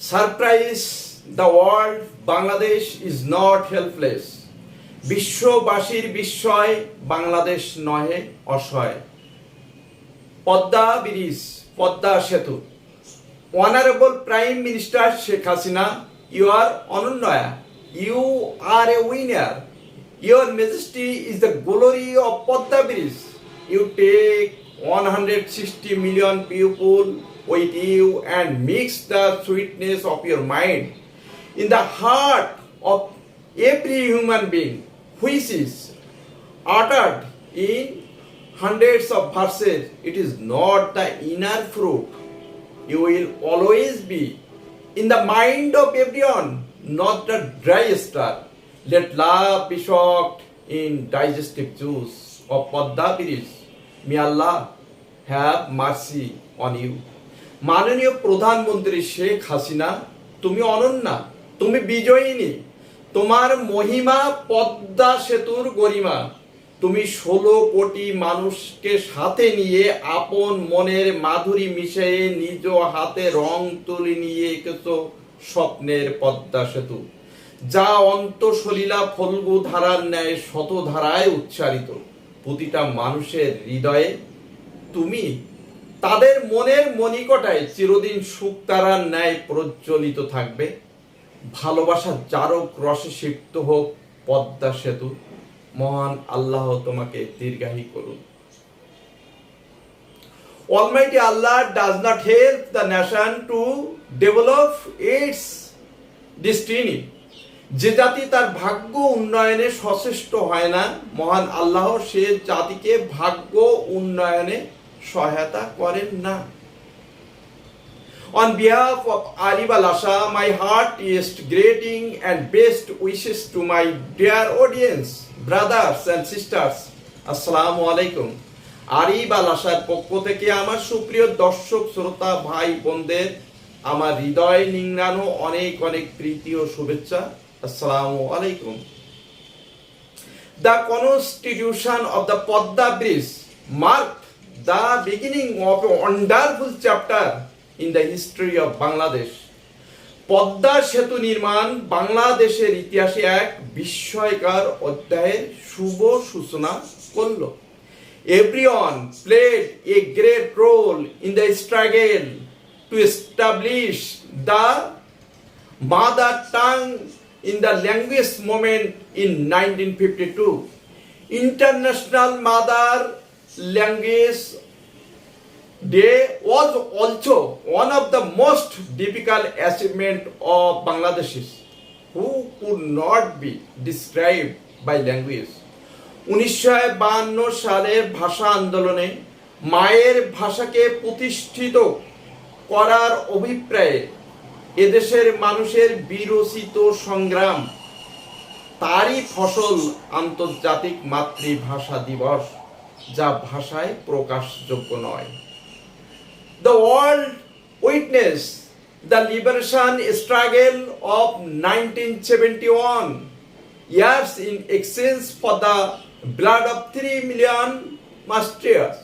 Surprise the world Bangladesh is not helpless বিশ্ববাসীর বিস্ময়, বাংলাদেশ নহে অসহায়। পদ্মা ব্রিজ, পদ্মা সেতু। Honourable prime minister Sheikh Hasina you are অনন্যয়া you are a winner your majesty is the glory of Padma bridge you take 160 million people with you and mix the sweetness of your mind. In the heart of every human being which is uttered in hundreds of verses it is not the inner fruit. You will always be in the mind of everyone not the dry star. Let love be shocked in digestive juice of Padda May Allah have mercy on you. মাননীয় প্রধানমন্ত্রী শেখ হাসিনা, তুমি অনন্যা, তুমি বিজয়িনী, তোমার মহিমা পদ্মা সেতুর গরিমা, তুমি ষোলো কোটি মানুষকে সাথে নিয়ে আপন মনের মাধুরী মিশিয়ে নিজ হাতে রং তুলি নিয়ে এঁকেছ স্বপ্নের পদ্মা সেতু। যা অন্তঃসলীলা ফল্গু ধারার ন্যায় শত ধারায় উচ্চারিত। প্রতিটা মানুষের হৃদয়ে তুমি তাদের মনের মনিকটায় চিরদিন সুখ তারার ন্যায় প্রজ্বলিত থাকবে। ভালোবাসা জারক রসে সিক্ত হোক পদ্মা সেতু। মহান আল্লাহ তোমাকে দীর্ঘায়ী করুন। Almighty Allah does not help the nation to develop its destiny. যে জাতি তার ভাগ্য উন্নয়নে সচেষ্ট হয় না, মহান আল্লাহ সে জাতিকে ভাগ্য উন্নয়নে সহায়তা করেন না On behalf of Arif Al my heartiest greeting and best wishes to my dear audience, brothers and sisters. Assalamu alaikum. আরিব আশার পক্ষ থেকে আমার সুপ্রিয় দর্শক শ্রোতা ভাই বোনদের আমার হৃদয় নিংড়ানো অনেক অনেক প্রীতি ও শুভেচ্ছা আসসালামু আলাইকুম The constitution of the Podda Bridge marked the beginning of a wonderful chapter in the history of Bangladesh. Padma সেতু নির্মাণ বাংলাদেশের ইতিহাসে এক বিস্ময়কর অধ্যায়ের শুভ সূচনা করল Everyone played a great role in the struggle to establish the mother tongue in the language movement in 1952. International Mother Language Day was also one of the most difficult achievement of Bangladeshis who could not be described by language. উনিশশো সালের ভাষা আন্দোলনে মায়ের ভাষাকে প্রতিষ্ঠিত করার অভিপ্রায়ে এদেশের মানুষের বিরচিত সংগ্রাম তারই ফসল আন্তর্জাতিক মাতৃভাষা দিবস যা ভাষায় প্রকাশযোগ্য নয়। The world witness the liberation struggle of nineteen seventy one years in exchange for the blood of three million martyrs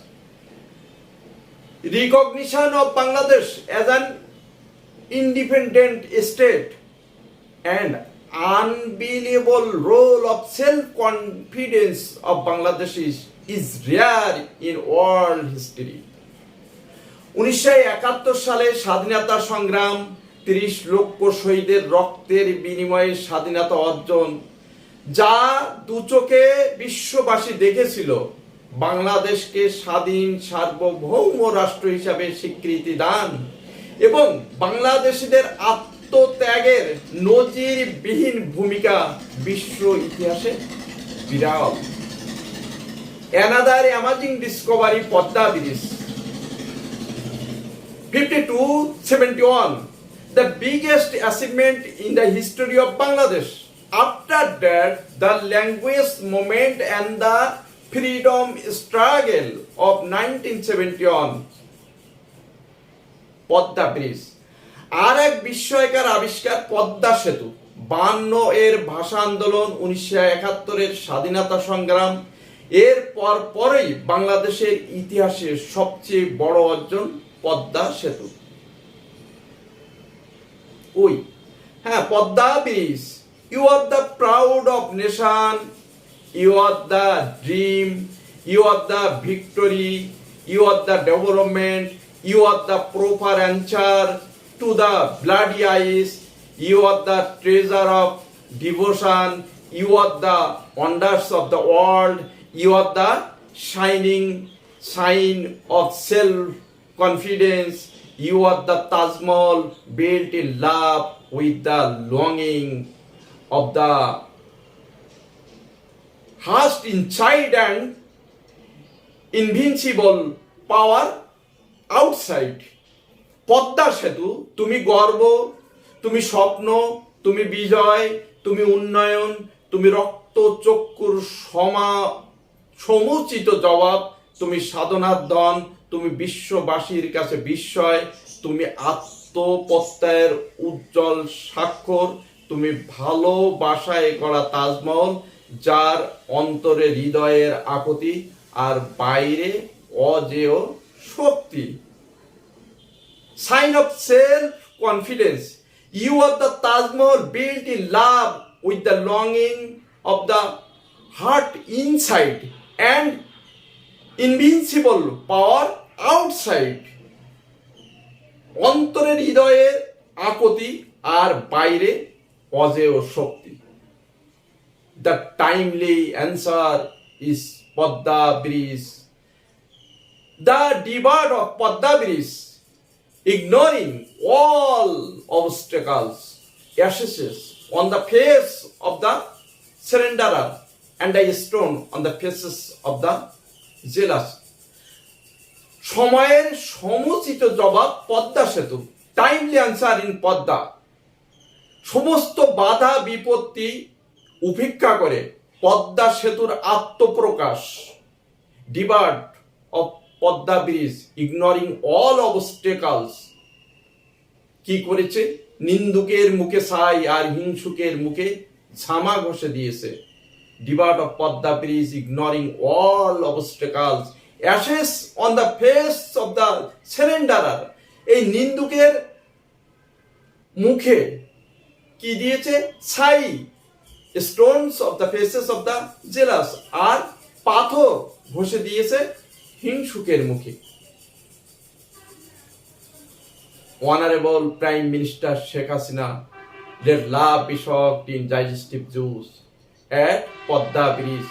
recognition of Bangladesh as an independent state and unbelievable role of self confidence of Bangladesh east is rare in world history. উনিশশো একাত্তর সালে স্বাধীনতা সংগ্রাম, তিরিশ লক্ষ শহীদের রক্তের বিনিময়ে স্বাধীনতা অর্জন, যা দু চোখে বিশ্ববাসী দেখেছিল, বাংলাদেশকে স্বাধীন সার্বভৌম রাষ্ট্র হিসাবে স্বীকৃতি দান এবং বাংলাদেশিদের আত্মত্যাগের নজিরবিহীন ভূমিকা বিশ্ব ইতিহাসে বিরাট another amazing discovery Padma bridge 52 71 the biggest achievement in the history of bangladesh after that the language movement and the freedom struggle of 1971 Padma bridge আর এক বিস্ময়কার আবিষ্কার পদ্মা সেতু বান্ন এর ভাষা আন্দোলন উনিশশো একাত্তরের স্বাধীনতা সংগ্রাম এর পর পরেই বাংলাদেশের ইতিহাসে সবচেয়ে বড় অর্জন পদ্মা সেতু। ওই হ্যাঁ Padma bridge. You are the proud of nation you are the dream you are the victory you are the development you are the proper answer to the bloody eyes you are the treasure of devotion you are the wonders of the world you are the shining sign of self confidence you are the Taj Mahal built in love with the লংিং of the haste in child and invincible power outside Padma সেতু, তুমি গর্ব, তুমি স্বপ্ন, তুমি বিজয়, তুমি উন্নয়ন, তুমি রক্ত চক্ষুর সমা সমুচিত জবাব, তুমি সাধনার ধন তুমি বিশ্ববাসীর কাছে বিস্ময়, তুমি আত্মপ্রত্যয়ের উজ্জ্বল স্বাক্ষর, তুমি ভালোবাসায় করা তাজমহল, যার অন্তরে হৃদয়ের আকতি আর বাইরে অজেয় শক্তি। Sign of self confidence you are the Taj Mahal built in love with the longing of the heart inside. And invincible power outside. অন্তরের হৃদয়ের আকতি আর বাইরে অজেয় শক্তি the timely answer is Padma bridge the demand of Padma Bridge, ignoring all obstacles, ashes on the face of the surrenderer and a stone on the faces of the jealous. সময়ের সমুচিত জবাব পদ্মা সেতু। Timely answer in Padma. সমস্ত বাধা বিপত্তি উপেক্ষা করে পদ্মা সেতুর আত্মপ্রকাশ। Debut of Padma bridge ignoring all obstacles কি করেছে? নিন্দুকের মুখে ছাই আর হিংসুকের মুখে ঝামা ঘষে দিয়েছে। Debut of Padma bridge ignoring all obstacles ashes on the face of the surrenderer এই নিন্দুকের মুখে কি দিয়েছে? ছাই stones of the faces of the jealous আর পাথর ঘষে দিয়েছে হিংসুকের মুখে। Honourable prime minister Sheikh Hasina there love Vyshak in digestive juice at Padma bridge.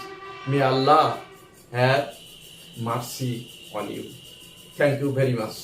May Allah have mercy on you. Thank you very much